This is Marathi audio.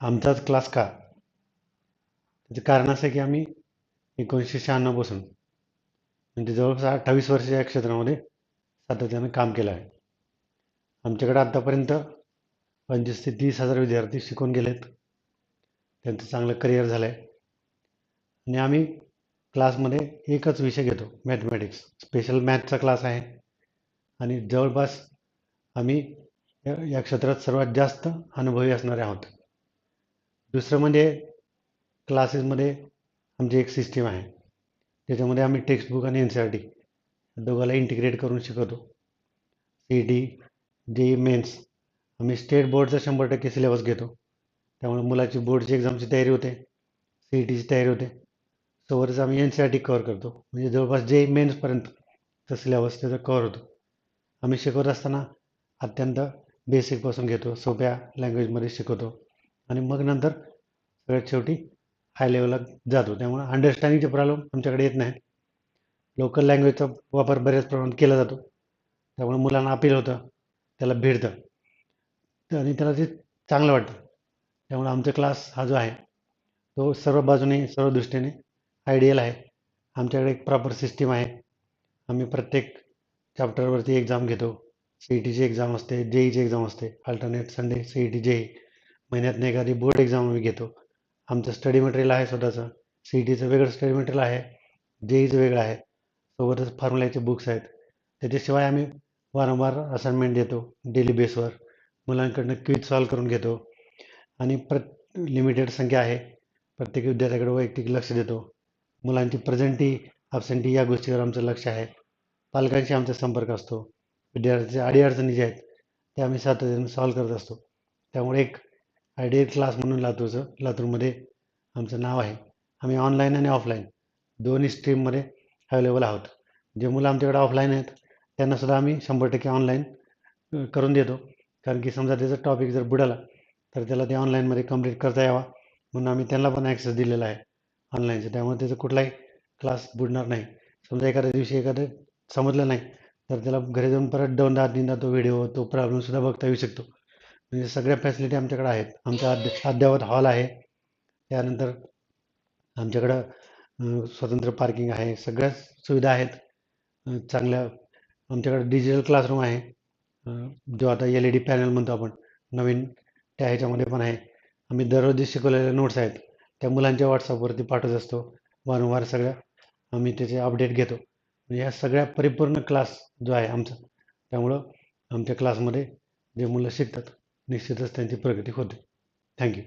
आमचाच क्लास का? त्याचं कारण असं आहे की आम्ही एकोणीसशे शहाण्णवपासून म्हणजे जवळपास अठ्ठावीस वर्ष या क्षेत्रामध्ये सातत्यानं काम केलं आहे. आमच्याकडे आत्तापर्यंत पंचवीस ते तीस हजार विद्यार्थी शिकून गेलेत. त्यांचं चांगलं करिअर झालं आहे आणि आम्ही क्लासमध्ये एकच विषय घेतो मॅथमॅटिक्स स्पेशल मॅथचा क्लास आहे. आणि जवळपास आम्ही या क्षेत्रात सर्वात जास्त अनुभवी असणारे आहोत. दुसरं म्हणजे क्लासेसमध्ये आमची एक सिस्टीम आहे. त्याच्यामध्ये आम्ही टेक्स्टबुक आणि एन सी आर टी दोघाला इंटिग्रेट करून शिकवतो. सी डी जे मेन्स आम्ही स्टेट बोर्डचा शंभर टक्के सिलेबस घेतो. त्यामुळे मुलाची बोर्डची एक्झामची तयारी होते सी ई टीची तयारी होते. सोबतच आम्ही N C R T cover करतो. म्हणजे जवळपास जे मेन्सपर्यंतचा सिलेबस त्याचा कवर होतो. आम्ही शिकवत असताना अत्यंत बेसिकपासून घेतो सोप्या लँग्वेजमध्ये शिकवतो. आणि मग नंतर सगळ्यात शेवटी हाय लेवलला जातो. त्यामुळे अंडरस्टँडिंगचे प्रॉब्लेम आमच्याकडे येत नाहीत. लोकल लँग्वेजचा वापर बऱ्याच प्रमाणात केला जातो. त्यामुळे मुलांना अपील होतं. त्याला भिडतं आणि त्याला ते चांगलं वाटतं. त्यामुळे आमचा क्लास हा जो आहे तो सर्व बाजूने सर्व दृष्टीने आयडियल आहे. आमच्याकडे एक प्रॉपर सिस्टीम आहे. आम्ही प्रत्येक चॅप्टरवरती एक्झाम घेतो. सी ई टीची एक्झाम असते जे ईची एक्झाम असते. Alternate Sunday C E T J E महिन्यातनं एखादी बोर्ड एक्झाम आम्ही घेतो. आमचं स्टडी मटेरियल आहे स्वतःचं. सी ई टीचं वेगळं स्टडी मटेरियल आहे. जे ईचं वेगळं आहे. सोबतच फॉर्म्युलाचे बुक्स आहेत. त्याच्याशिवाय आम्ही वारंवार असाइनमेंट देतो डेली बेसवर मुलांकडनं क्विज सॉल्व करून घेतो. आणि प्र लिमिटेड संख्या आहे. प्रत्येक विद्यार्थ्याकडे वैयक्तिक लक्ष देतो. मुलांची प्रेझेंटी अब्सेंटी या गोष्टीवर आमचं लक्ष आहे. पालकांशी आमचा संपर्क असतो. विद्यार्थ्यांच्या अडीअडचणी ज्या आहेत त्या आम्ही सातत्याने सॉल्व करत असतो. त्यामुळे एक आयडियल क्लास म्हणून लातूरचं लातूरमध्ये आमचं नाव आहे. आम्ही ऑनलाईन आणि ऑफलाईन दोन्ही स्ट्रीममध्ये अवेलेबल आहोत. जे मुलं आमच्याकडे ऑफलाईन आहेत त्यांनासुद्धा आम्ही शंभर टक्के ऑनलाईन करून देतो. कारण की समजा त्याचा टॉपिक जर बुडाला तर त्याला ते ऑनलाईनमध्ये कंप्लीट करता यावा. म्हणून आम्ही त्यांना पण ॲक्सेस दिलेला आहे ऑनलाईनचं त्यामुळे त्याचा कुठलाही क्लास बुडणार नाही. समजा एखाद्या दिवशी एखादं समजलं नाही तर त्याला घरी जाऊन परत दोनदा तीनदा तो व्हिडिओ तो प्रॉब्लेमसुद्धा बघता येऊ शकतो. म्हणजे सगळ्या फॅसिलिटी आमच्याकडे आहेत. आमचा अद्य अद्ययावत हॉल आहे. त्यानंतर आमच्याकडं स्वतंत्र पार्किंग आहे. सगळ्याच सुविधा आहेत. चांगल्या आमच्याकडे डिजिटल क्लासरूम आहे. जो आता एल ई डी पॅनल म्हणतो आपण. नवीन त्या ह्याच्यामध्ये पण आहे. आम्ही दररोज जे शिकवलेल्या नोट्स आहेत. त्या मुलांच्या व्हॉट्सअपवरती पाठवत असतो. वारंवार सगळ्या आम्ही त्याचे अपडेट घेतो. म्हणजे ह्या सगळ्या परिपूर्ण क्लास जो आहे आमचा त्यामुळं आमच्या क्लासमध्ये जे मुलं शिकतात निश्चितच त्यांची प्रगती होते. थँक्यू